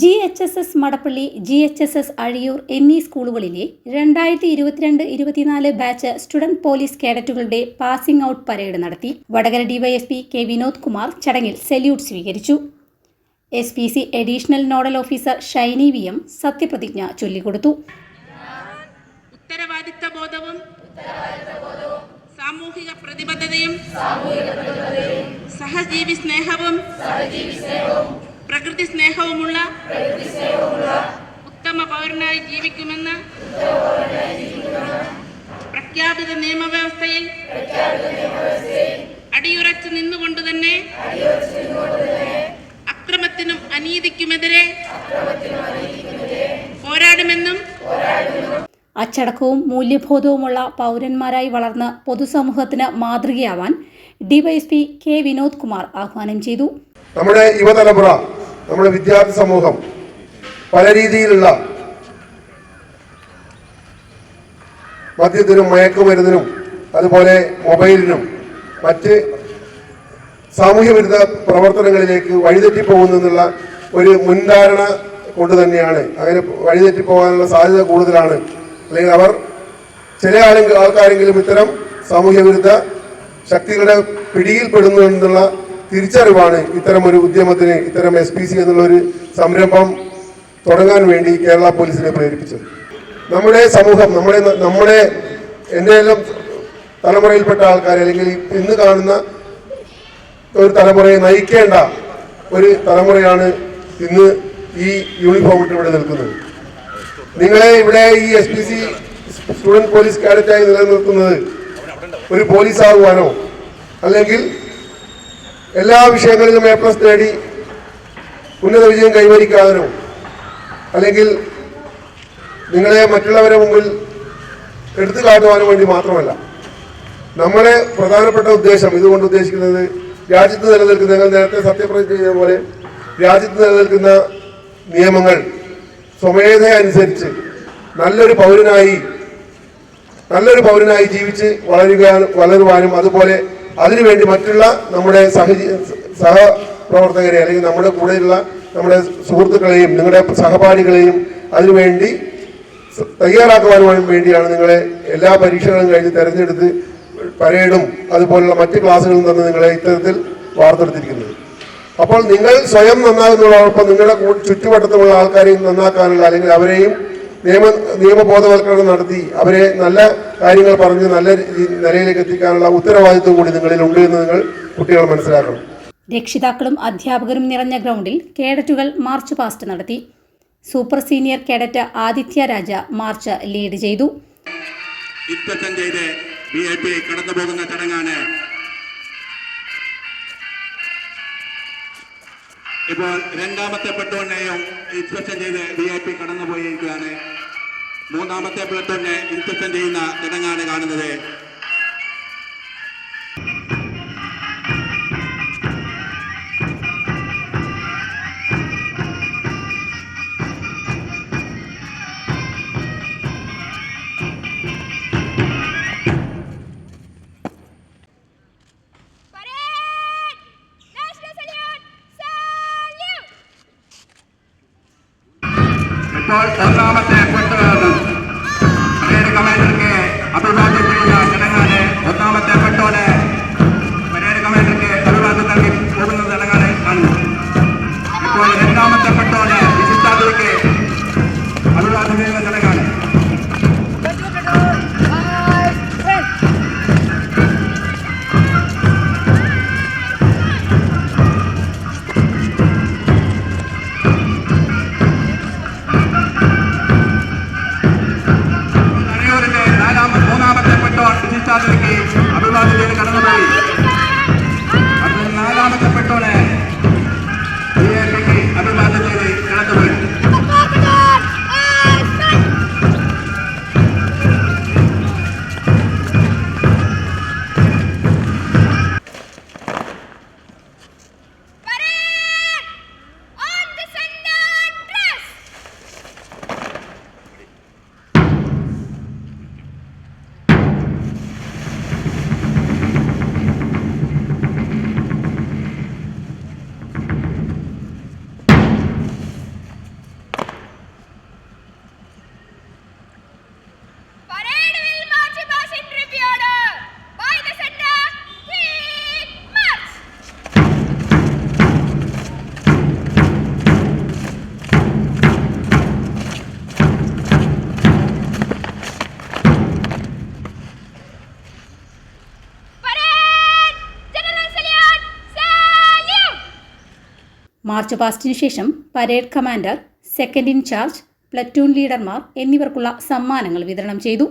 G H S S Madappally G H S S Azhiyur എന്നീ സ്കൂളുകളിലെ രണ്ടായിരത്തി ഇരുപത്തിരണ്ട് ഇരുപത്തിനാല് ബാച്ച് സ്റ്റുഡന്റ് പോലീസ് കേഡറ്റുകളുടെ പാസിംഗ് ഔട്ട് പരേഡ് നടത്തി വടകര ഡിവൈഎസ്പി കെ വിനോദ് കുമാർ ചടങ്ങിൽ സല്യൂട്ട് സ്വീകരിച്ചു. S P C additional nodal officer Shiny V M സത്യപ്രതിജ്ഞ ചൊല്ലിക്കൊടുത്തു. ഉത്തരവാദിത്ത ബോധവും സാമൂഹിക പ്രതിബദ്ധതയും സഹജീവി സ്നേഹവും പ്രകൃതി സ്നേഹവുമുള്ള ഉത്തമ പൗരനായി ജീവിക്കുമെന്ന് പ്രഖ്യാപിത നിയമവ്യവസ്ഥയിൽ അടിയുറച്ചു നിന്നുകൊണ്ട് തന്നെ അക്രമത്തിനും അനീതിക്കുമെതിരെ പോരാടുമെന്നും അച്ചടക്കവും മൂല്യബോധവുമുള്ള പൗരന്മാരായി വളർന്ന് പൊതുസമൂഹത്തിന് മാതൃകയാവാൻ ഡിവൈഎസ്പി കെ വിനോദ് കുമാർ ആഹ്വാനം ചെയ്തു. നമ്മുടെ യുവതലമുറ നമ്മുടെ വിദ്യാർത്ഥി സമൂഹം പല രീതിയിലുള്ള മദ്യത്തിനും മയക്കുമരുന്നിനും അതുപോലെ മൊബൈലിനും മറ്റ് സാമൂഹ്യ വിരുദ്ധ പ്രവർത്തനങ്ങളിലേക്ക് വഴിതെറ്റിപ്പോകുന്നെന്നുള്ള ഒരു മുൻധാരണ കൊണ്ട് തന്നെയാണ്. അങ്ങനെ വഴിതെറ്റിപ്പോകാനുള്ള സാധ്യത കൂടുതലാണ്. അല്ലെങ്കിൽ അവർ ചില ആളെങ്കിലും ആൾക്കാരെങ്കിലും ഇത്തരം സാമൂഹ്യ വിരുദ്ധ ശക്തികളുടെ പിടിയിൽപ്പെടുന്നു എന്നുള്ള തിരിച്ചറിവാണ് ഇത്തരം ഒരു ഉദ്യമത്തിന് ഇത്തരം എസ് പി സി എന്നുള്ള ഒരു സംരംഭം തുടങ്ങാൻ വേണ്ടി കേരള പോലീസിനെ പ്രേരിപ്പിച്ചത്. നമ്മുടെ സമൂഹം നമ്മുടെ നമ്മുടെ എന്റെ എല്ലാം തലമുറയിൽപ്പെട്ട ആൾക്കാർ അല്ലെങ്കിൽ ഇന്ന് കാണുന്ന ഒരു തലമുറയെ നയിക്കേണ്ട ഒരു തലമുറയാണ് ഇന്ന് ഈ യൂണിഫോം ഇട്ട് ഇവിടെ നിൽക്കുന്നത്. നിങ്ങളെ ഇവിടെ ഈ S P C student police കാഡറ്റായി നിലനിർത്തുന്നത് ഒരു പോലീസ് ആകുവാനോ? അല്ലെങ്കിൽ എല്ലാ വിഷയങ്ങളിലും എ പ്ലസ് നേടി ഉന്നത വിജയം കൈവരിക്കാനോ? അല്ലെങ്കിൽ നിങ്ങളെ മറ്റുള്ളവരെ മുമ്പിൽ എടുത്തു കാട്ടുവാനും വേണ്ടി മാത്രമല്ല. നമ്മുടെ പ്രധാനപ്പെട്ട ഉദ്ദേശം ഇതുകൊണ്ട് ഉദ്ദേശിക്കുന്നത് രാജ്യത്ത് നിലനിൽക്കുന്ന ഞങ്ങൾ നേരത്തെ സത്യപ്രതിജ്ഞ ചെയ്ത പോലെ രാജ്യത്ത് നിലനിൽക്കുന്ന നിയമങ്ങൾ സ്വമേധയ അനുസരിച്ച് നല്ലൊരു പൗരനായി നല്ലൊരു പൗരനായി ജീവിച്ച് വളരുക വളരുവാനും അതുപോലെ അതിനുവേണ്ടി മറ്റുള്ള നമ്മുടെ സഹജീ സഹപ്രവർത്തകരെ അല്ലെങ്കിൽ നമ്മുടെ കൂടെയുള്ള നമ്മുടെ സുഹൃത്തുക്കളെയും നിങ്ങളുടെ സഹപാഠികളെയും അതിനുവേണ്ടി തയ്യാറാക്കുവാനും വേണ്ടിയാണ് നിങ്ങളെ എല്ലാ പരീക്ഷകളും കഴിഞ്ഞ് തിരഞ്ഞെടുത്ത് പരേഡും അതുപോലുള്ള മറ്റ് ക്ലാസ്സുകളും തന്നെ നിങ്ങളെ ഇത്തരത്തിൽ വാർത്തെടുത്തിരിക്കുന്നത്. അപ്പോൾ നിങ്ങൾ സ്വയം നന്നാകുന്നതോടൊപ്പം നിങ്ങളുടെ ചുറ്റുവട്ടത്തുമുള്ള ആൾക്കാരെയും നന്നാക്കാനുള്ള അല്ലെങ്കിൽ അവരെയും നിയമ നിയമബോധവൽക്കരണം നടത്തി അവരെ നല്ല കാര്യങ്ങൾ പറഞ്ഞ് നല്ല നിലയിലേക്ക് എത്തിക്കാനുള്ള ഉത്തരവാദിത്വം കൂടി നിങ്ങളിൽ ഉണ്ട് എന്ന് നിങ്ങൾ കുട്ടികൾ മനസ്സിലാക്കണം. രക്ഷിതാക്കളും അധ്യാപകരും നിറഞ്ഞ ഗ്രൗണ്ടിൽ കേഡറ്റുകൾ മാർച്ച് പാസ്റ്റ് നടത്തി. Super senior cadet Aditya Raja march lead ചെയ്തു. ഇൻസ്പെക്ഷൻ ചെയ്ത് വി ഐ പി കടന്നു പോകുന്ന ചടങ്ങാണ്. ഇപ്പോൾ രണ്ടാമത്തെ പ്ലട്ടൂണിനെയും ഇൻസ്പെക്ഷൻ ചെയ്ത് ഡി ഐ പി കടന്നു പോയിരിക്കുകയാണ് മൂന്നാമത്തെ പ്ലട്ടോണിനെ ഇൻസ്പെക്ഷൻ ചെയ്യുന്ന ചടങ്ങാണ് കാണുന്നത്! ഇപ്പോൾ ഒന്നാമത്തെ you. മാർച്ച് പാസ്റ്റിനു ശേഷം parade commander second in charge platoon ലീഡർമാർ എന്നിവർക്കുള്ള സമ്മാനങ്ങൾ വിതരണം ചെയ്തു.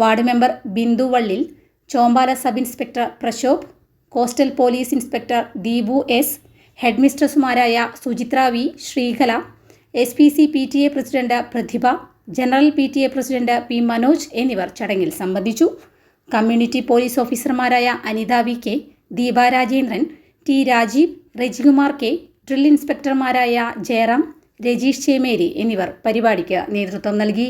Ward member Bindu Vallil Chombala sub inspector Prashobh coastal police inspector Deepu S head മിസ്ട്രസുമാരായ Suchitra V. Sreekala S P C P T A president Prathibha general P T A president P Manoj എന്നിവർ ചടങ്ങിൽ സംബന്ധിച്ചു. Community police ഓഫീസർമാരായ Anitha V. K Deepa Rajendran T Rajeev Rajikumar K drill ഇൻസ്പെക്ടർമാരായ Jayaram Rajeesh Chemeri എന്നിവർ പരിപാടിക്ക് നേതൃത്വം നൽകി.